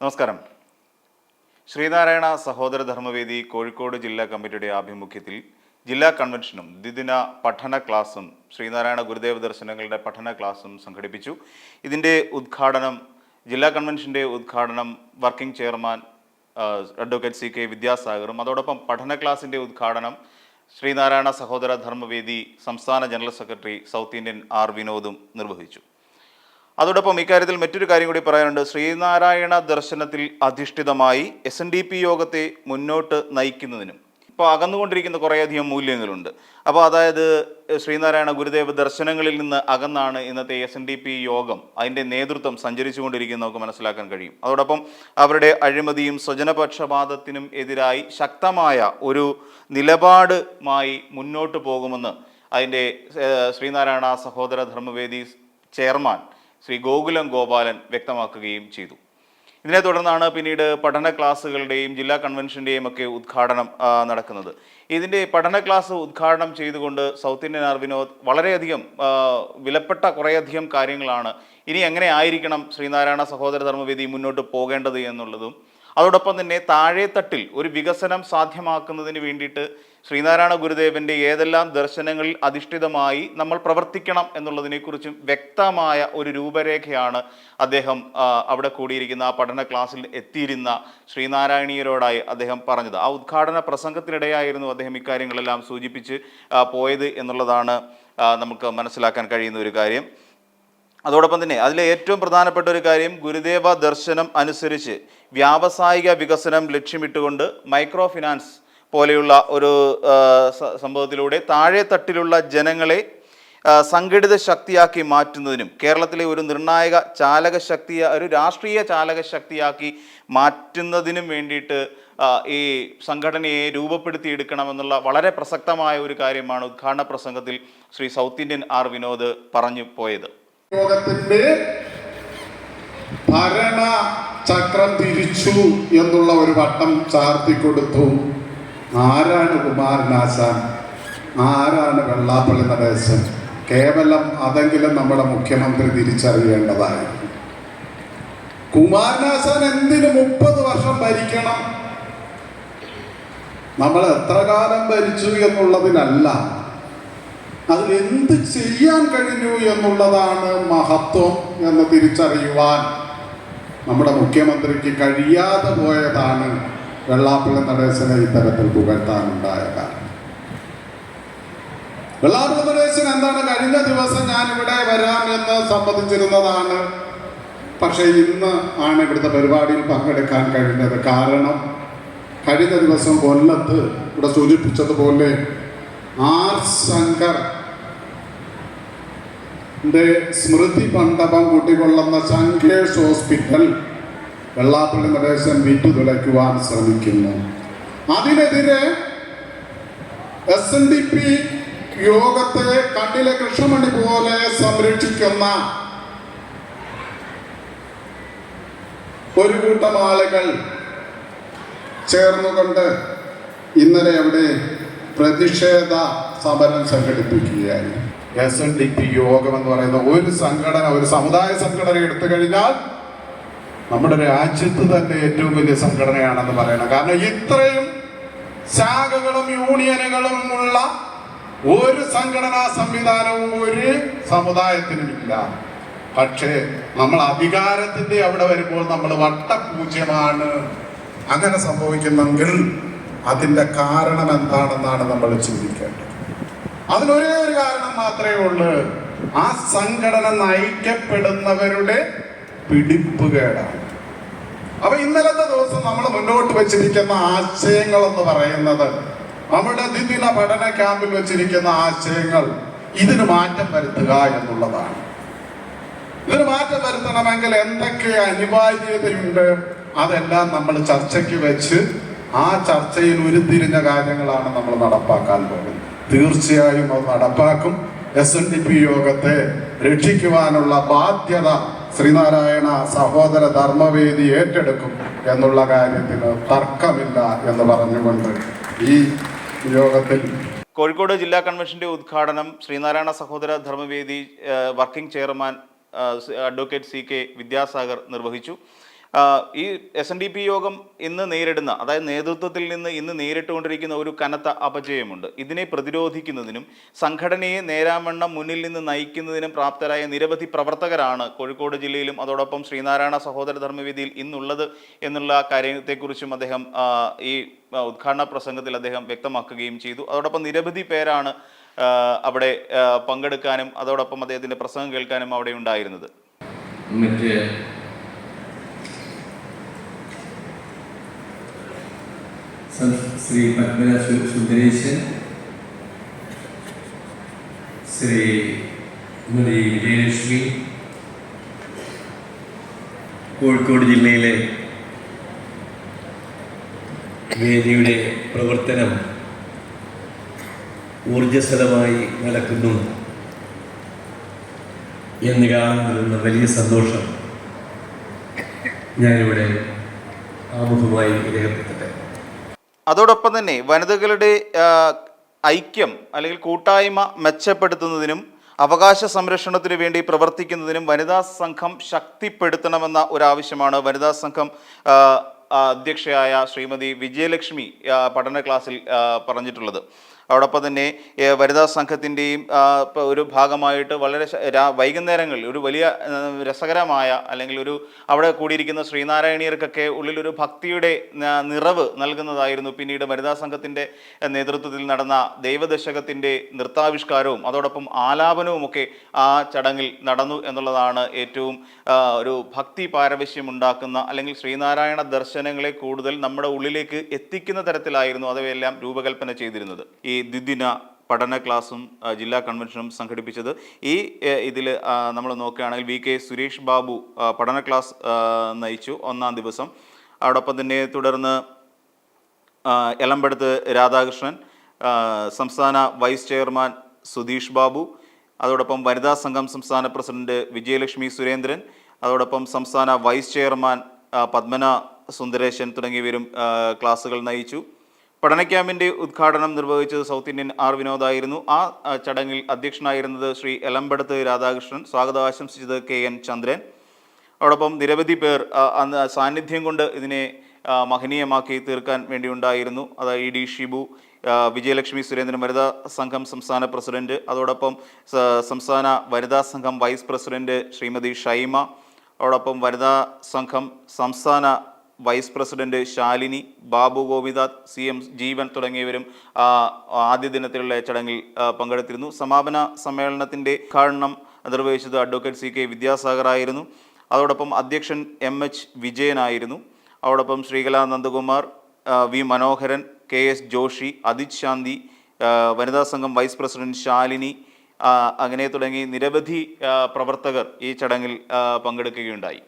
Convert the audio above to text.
നമസ്കാരം. ശ്രീനാരായണ സഹോദര ധർമ്മവേദി കോഴിക്കോട് ജില്ലാ കമ്മിറ്റിയുടെ ആഭിമുഖ്യത്തിൽ ജില്ലാ കൺവെൻഷനും ദ്വിദിന പഠന ക്ലാസും ശ്രീനാരായണ ഗുരുദേവ ദർശനങ്ങളുടെ പഠന ക്ലാസും സംഘടിപ്പിച്ചു. ഇതിന്റെ ഉദ്ഘാടനം ജില്ലാ കൺവെൻഷന്റെ ഉദ്ഘാടനം working chairman advocate C K വിദ്യാസാഗറും അതോടൊപ്പം പഠന ക്ലാസിന്റെ ഉദ്ഘാടനം ശ്രീനാരായണ സഹോദര ധർമ്മവേദി സംസ്ഥാന general secretary south Indian R വിനോദും നിർവഹിച്ചു. അതോടൊപ്പം ഇക്കാര്യത്തിൽ മറ്റൊരു കാര്യം കൂടി പറയാനുണ്ട്. ശ്രീനാരായണ ദർശനത്തിൽ അധിഷ്ഠിതമായി എസ് എൻ ഡി പി യോഗത്തെ മുന്നോട്ട് നയിക്കുന്നതിനും ഇപ്പോൾ അകന്നുകൊണ്ടിരിക്കുന്ന കുറേയധികം മൂല്യങ്ങളുണ്ട്. അപ്പോൾ അതായത് ശ്രീനാരായണ ഗുരുദേവ ദർശനങ്ങളിൽ നിന്ന് അകന്നാണ് ഇന്നത്തെ എസ് എൻ ഡി പി യോഗം അതിന്റെ നേതൃത്വം സഞ്ചരിച്ചുകൊണ്ടിരിക്കുന്ന നമുക്ക് മനസ്സിലാക്കാൻ കഴിയും. അതോടൊപ്പം അവരുടെ അഴിമതിയും സ്വജനപക്ഷപാതത്തിനും എതിരായി ശക്തമായ ഒരു നിലപാടുമായി മുന്നോട്ട് പോകുമെന്ന് അതിന്റെ ശ്രീനാരായണ സഹോദര ധർമ്മവേദി ചെയർമാൻ ശ്രീ ഗോകുലം ഗോപാലൻ വ്യക്തമാക്കുകയും ചെയ്തു. ഇതിനെ തുടർന്നാണ് പിന്നീട് പഠന ക്ലാസ്സുകളുടെയും ജില്ലാ കൺവെൻഷന്റെയും ഒക്കെ ഉദ്ഘാടനം നടക്കുന്നത്. ഇതിന്റെ പഠന ക്ലാസ് ഉദ്ഘാടനം ചെയ്തുകൊണ്ട് സൗത്ത് ഇന്ത്യൻ ആർ വിനോദ് വളരെയധികം വിലപ്പെട്ട കുറേയധികം കാര്യങ്ങളാണ് ഇനി എങ്ങനെ ആയിരിക്കണം ശ്രീനാരായണ സഹോദര ധർമ്മവേദി മുന്നോട്ട് പോകേണ്ടത് എന്നുള്ളതും അതോടൊപ്പം തന്നെ താഴെത്തട്ടിൽ ഒരു വികസനം സാധ്യമാക്കുന്നതിന് വേണ്ടിയിട്ട് ശ്രീനാരായണ ഗുരുദേവന്റെ ഏതെല്ലാം ദർശനങ്ങളിൽ അധിഷ്ഠിതമായി നമ്മൾ പ്രവർത്തിക്കണം എന്നുള്ളതിനെക്കുറിച്ചും വ്യക്തമായ ഒരു രൂപരേഖയാണ് അദ്ദേഹം അവിടെ കൂടിയിരിക്കുന്ന ആ പഠന ക്ലാസ്സിൽ എത്തിയിരുന്ന ശ്രീനാരായണീയരോടായി അദ്ദേഹം പറഞ്ഞത്. ആ ഉദ്ഘാടന പ്രസംഗത്തിനിടെയായിരുന്നു അദ്ദേഹം ഇക്കാര്യങ്ങളെല്ലാം സൂചിപ്പിച്ച് പോയത് എന്നുള്ളതാണ് നമുക്ക് മനസ്സിലാക്കാൻ കഴിയുന്ന ഒരു കാര്യം. അതോടൊപ്പം തന്നെ അതിലെ ഏറ്റവും പ്രധാനപ്പെട്ട ഒരു കാര്യം ഗുരുദേവ ദർശനം അനുസരിച്ച് വ്യാവസായിക വികസനം ലക്ഷ്യമിട്ടുകൊണ്ട് മൈക്രോ ഫിനാൻസ് പോലെയുള്ള ഒരു സംഭവത്തിലൂടെ താഴെ തട്ടിലുള്ള ജനങ്ങളെ സംഘടിത ശക്തിയാക്കി മാറ്റുന്നതിനും കേരളത്തിലെ ഒരു നിർണായക ചാലക ശക്തി ഒരു രാഷ്ട്രീയ ചാലക ശക്തിയാക്കി മാറ്റുന്നതിനും വേണ്ടിയിട്ട് ഈ സംഘടനയെ രൂപപ്പെടുത്തിയെടുക്കണമെന്നുള്ള വളരെ പ്രസക്തമായ ഒരു കാര്യമാണ് ഉദ്ഘാടന പ്രസംഗത്തിൽ Shri South Indian R Vinod പറഞ്ഞു പോയത്. യോഗത്തിന്റെ ഭരണ ചക്രം തിരിച്ചു എന്നുള്ള ഒരു വട്ടം ചാർത്തി കൊടുത്തു ആരാണ് കുമാരനാശാൻ ആരാണ് വെള്ളാപ്പള്ളി നടേശൻ? കേവലം അതെങ്കിലും നമ്മുടെ മുഖ്യമന്ത്രി തിരിച്ചറിയേണ്ടതായി. കുമാരനാശാൻ എന്തിന് മുപ്പത് വർഷം ഭരിക്കണം? നമ്മൾ എത്ര കാലം ഭരിച്ചു എന്നുള്ളതിനല്ല. അതിൽ എന്ത് ചെയ്യാൻ കഴിഞ്ഞു എന്നുള്ളതാണ് മഹത്വം എന്ന് തിരിച്ചറിയുവാൻ നമ്മുടെ മുഖ്യമന്ത്രിക്ക് കഴിയാതെ പോയതാണ് വെള്ളാപ്പള്ളി നടേശനെ ഇത്തരത്തിൽ പുകഴ്ത്താനുണ്ടായ കാരണം വെള്ളാപ്പള്ളി നടേശൻ എന്താണ് കഴിഞ്ഞ ദിവസം ഞാൻ ഇവിടെ വരാം എന്ന് സമ്മതിച്ചിരുന്നതാണ്. പക്ഷേ ഇന്ന് ആണ് ഇവിടുത്തെ പരിപാടിയിൽ പങ്കെടുക്കാൻ കഴിഞ്ഞത്. കാരണം കഴിഞ്ഞ ദിവസം കൊല്ലത്ത് ഇവിടെ സൂചിപ്പിച്ചതുപോലെ ആർ ശങ്കർ സ്മൃതി മണ്ഡപം കുട്ടികൊള്ളുന്ന ശങ്കേഷ് ഹോസ്പിറ്റൽ വെള്ളാപ്പള്ളി നടേശൻ വിറ്റു തുളയ്ക്കുവാൻ ശ്രമിക്കുന്നു. അതിനെതിരെ എസ് എൻ ഡി പി യോഗത്തെ കണ്ണിലെ കൃഷ്ണമണി പോലെ സംരക്ഷിക്കുന്ന ഒരു കൂട്ടം ആളുകൾ ചേർന്നുകൊണ്ട് ഇന്നലെ അവിടെ പ്രതിഷേധ സമരം സംഘടിപ്പിക്കുകയായി എസ് എൻ ഡി പി യോഗം എന്ന് പറയുന്ന ഒരു സംഘടന ഒരു സമുദായ സംഘടന എടുത്തു കഴിഞ്ഞാൽ നമ്മുടെ രാജ്യത്ത് തന്നെ ഏറ്റവും വലിയ സംഘടനയാണെന്ന് പറയണം. കാരണം ഇത്രയും ശാഖകളും യൂണിയനുകളും ഉള്ള ഒരു സംഘടനാ സംവിധാനവും ഒരു സമുദായത്തിനുമില്ല പക്ഷേ നമ്മൾ അധികാരത്തിന്റെ അവിടെ വരുമ്പോൾ നമ്മൾ വട്ടപൂജ്യമാണ് അങ്ങനെ സംഭവിക്കുന്നെങ്കിൽ അതിന്റെ കാരണം എന്താണെന്നാണ് നമ്മൾ ചിന്തിക്കേണ്ടത്. അതിനൊരേ ഒരു കാരണം മാത്രമേ ഉള്ളൂ. ആ സംഘടന നയിക്കപ്പെടുന്നവരുടെ പിടിപ്പുകേടാണ് അപ്പൊ ഇന്നലത്തെ ദിവസം നമ്മൾ മുന്നോട്ട് വെച്ചിരിക്കുന്ന ആശയങ്ങൾ എന്ന് പറയുന്നത് നമ്മുടെ ദ്വിദിന പഠന ക്യാമ്പിൽ വെച്ചിരിക്കുന്ന ആശയങ്ങൾ ഇതിന് മാറ്റം വരുത്തുക എന്നുള്ളതാണ്. ഇതിന് മാറ്റം വരുത്തണമെങ്കിൽ എന്തൊക്കെ അനിവാര്യതയുണ്ട് അതെല്ലാം നമ്മൾ ചർച്ചയ്ക്ക് വെച്ച് ആ ചർച്ചയിൽ ഉരുത്തിരിഞ്ഞ കാര്യങ്ങളാണ് നമ്മൾ നടപ്പാക്കാൻ പോകുന്നത്. തീർച്ചയായും അത് നടപ്പാക്കും. എസ് എൻ ഡി പി യോഗത്തെ രക്ഷിക്കുവാനുള്ള ബാധ്യത ശ്രീനാരായണ സഹോദര ധർമ്മവേദി ഏറ്റെടുക്കും എന്നുള്ള കാര്യത്തിന് തർക്കമില്ല എന്ന് പറഞ്ഞുകൊണ്ട് ഈ യോഗത്തിൽ കോഴിക്കോട് ജില്ലാ കൺവെൻഷന്റെ ഉദ്ഘാടനം Sreenarayana Sahodara Dharmavedi working chairman advocate C K Vidyasagar നിർവഹിച്ചു. ഈ എസ് എൻ ഡി പി യോഗം ഇന്ന് നേരിടുന്ന അതായത് നേതൃത്വത്തിൽ നിന്ന് ഇന്ന് നേരിട്ടുകൊണ്ടിരിക്കുന്ന ഒരു കനത്ത അപജയമുണ്ട്. ഇതിനെ പ്രതിരോധിക്കുന്നതിനും സംഘടനയെ നേരാമണ്ണം മുന്നിൽ നിന്ന് നയിക്കുന്നതിനും പ്രാപ്തരായ നിരവധി പ്രവർത്തകരാണ് കോഴിക്കോട് ജില്ലയിലും അതോടൊപ്പം ശ്രീനാരായണ സഹോദര ധർമ്മവേദിയിൽ ഇന്നുള്ളത് എന്നുള്ള കാര്യത്തെക്കുറിച്ചും അദ്ദേഹം ഈ ഉദ്ഘാടന പ്രസംഗത്തിൽ അദ്ദേഹം വ്യക്തമാക്കുകയും ചെയ്തു. അതോടൊപ്പം നിരവധി പേരാണ് അവിടെ പങ്കെടുക്കാനും അതോടൊപ്പം അദ്ദേഹത്തിന്റെ പ്രസംഗം കേൾക്കാനും അവിടെ ഉണ്ടായിരുന്നത് സം- ശ്രീ പത്മരാജ സുന്ദരേശൻ ശ്രീ മതി വിജയലക്ഷ്മി കോഴിക്കോട് ജില്ലയിലെ വേദിയുടെ പ്രവർത്തനം ഊർജസ്വലമായി നടക്കുന്നു എന്ന് കാണുന്നതിന് വലിയ സന്തോഷം ഞാനിവിടെ ആമുഖമായി രേഖപ്പെടുത്തട്ടെ. അതോടൊപ്പം തന്നെ വനിതകളുടെ ഐക്യം അല്ലെങ്കിൽ കൂട്ടായ്മ മെച്ചപ്പെടുത്തുന്നതിനും അവകാശ സംരക്ഷണത്തിന് വേണ്ടി പ്രവർത്തിക്കുന്നതിനും വനിതാ സംഘം ശക്തിപ്പെടുത്തണമെന്ന ഒരാവശ്യമാണ്. വനിതാ സംഘം അധ്യക്ഷയായ ശ്രീമതി വിജയലക്ഷ്മി പഠന ക്ലാസ്സിൽ പറഞ്ഞിട്ടുള്ളത്. അതോടൊപ്പം തന്നെ വനിതാ സംഘത്തിന്റെയും ഒരു ഭാഗമായിട്ട് വളരെ വൈകുന്നേരങ്ങളിൽ ഒരു വലിയ രസകരമായ അല്ലെങ്കിൽ ഒരു അവിടെ കൂടിയിരിക്കുന്ന ശ്രീനാരായണീയർക്കൊക്കെ ഉള്ളിലൊരു ഭക്തിയുടെ നിറവ് നൽകുന്നതായിരുന്നു പിന്നീട് വനിതാ സംഘത്തിന്റെ നേതൃത്വത്തിൽ നടന്ന ദൈവദശകത്തിന്റെ നൃത്താവിഷ്കാരവും അതോടൊപ്പം ആലാപനവും ഒക്കെ ആ ചടങ്ങിൽ നടന്നു എന്നുള്ളതാണ് ഏറ്റവും ഒരു ഭക്തി പാരവശ്യം ഉണ്ടാക്കുന്ന അല്ലെങ്കിൽ ശ്രീനാരായണ ദർശനങ്ങളെ കൂടുതൽ നമ്മുടെ ഉള്ളിലേക്ക് എത്തിക്കുന്ന തരത്തിലായിരുന്നു അവയെല്ലാം രൂപകൽപ്പന ചെയ്തിരുന്നത്. ഈ ദ്വിദിന പഠന ക്ലാസും ജില്ലാ കൺവെൻഷനും സംഘടിപ്പിച്ചത്. ഈ ഇതിൽ നമ്മൾ നോക്കുകയാണെങ്കിൽ വി കെ സുരേഷ് ബാബു പഠന ക്ലാസ് നയിച്ചു ഒന്നാം ദിവസം. അതോടൊപ്പം തന്നെ തുടർന്ന് എലമ്പടത്ത് രാധാകൃഷ്ണൻ സംസ്ഥാന വൈസ് ചെയർമാൻ സുധീഷ് ബാബു അതോടൊപ്പം വനിതാ സംഘം സംസ്ഥാന പ്രസിഡന്റ് വിജയലക്ഷ്മി സുരേന്ദ്രൻ അതോടൊപ്പം സംസ്ഥാന വൈസ് ചെയർമാൻ പത്മന സുന്ദരേശൻ തുടങ്ങിയവരും ക്ലാസുകൾ നയിച്ചു. പഠന ക്യാമ്പിന്റെ ഉദ്ഘാടനം നിർവഹിച്ചത് സൗത്ത് ഇന്ത്യൻ ആർ വിനോദായിരുന്നു. ആ ചടങ്ങിൽ അധ്യക്ഷനായിരുന്നത് ശ്രീ എലമ്പടത്ത് രാധാകൃഷ്ണൻ. സ്വാഗതം ആശംസിച്ചത് കെ എൻ ചന്ദ്രൻ. അതോടൊപ്പം നിരവധി പേർ അന്ന് സാന്നിധ്യം കൊണ്ട് ഇതിനെ മഹനീയമാക്കി തീർക്കാൻ വേണ്ടി ഉണ്ടായിരുന്നു. അത് ഇ ഡി ഷിബു വിജയലക്ഷ്മി സുരേന്ദ്രൻ വനിതാ സംഘം സംസ്ഥാന പ്രസിഡന്റ്. അതോടൊപ്പം സംസ്ഥാന വനിതാ സംഘം വൈസ് പ്രസിഡന്റ് ശ്രീമതി ഷൈമ. അതോടൊപ്പം വനിതാ സംഘം സംസ്ഥാന vice president Shalini Babu Gopinath C M Jeevan തുടങ്ങിയവരും ആദ്യ ദിനത്തിലുള്ള ചടങ്ങിൽ പങ്കെടുത്തിരുന്നു. സമാപന സമ്മേളനത്തിന്റെ ഉദ്ഘാടനം നിർവഹിച്ചത് അഡ്വക്കേറ്റ് സി കെ വിദ്യാസാഗർ ആയിരുന്നു. അതോടൊപ്പം അധ്യക്ഷൻ എം എച്ച് വിജയനായിരുന്നു അതോടൊപ്പം Sreekala Nandakumar V Manoharan K S Joshi Ajith Shanthi വനിതാ സംഘം വൈസ് പ്രസിഡന്റ് ശാലിനി അങ്ങനെ തുടങ്ങി നിരവധി പ്രവർത്തകർ ഈ ചടങ്ങിൽ പങ്കെടുക്കുകയുണ്ടായി.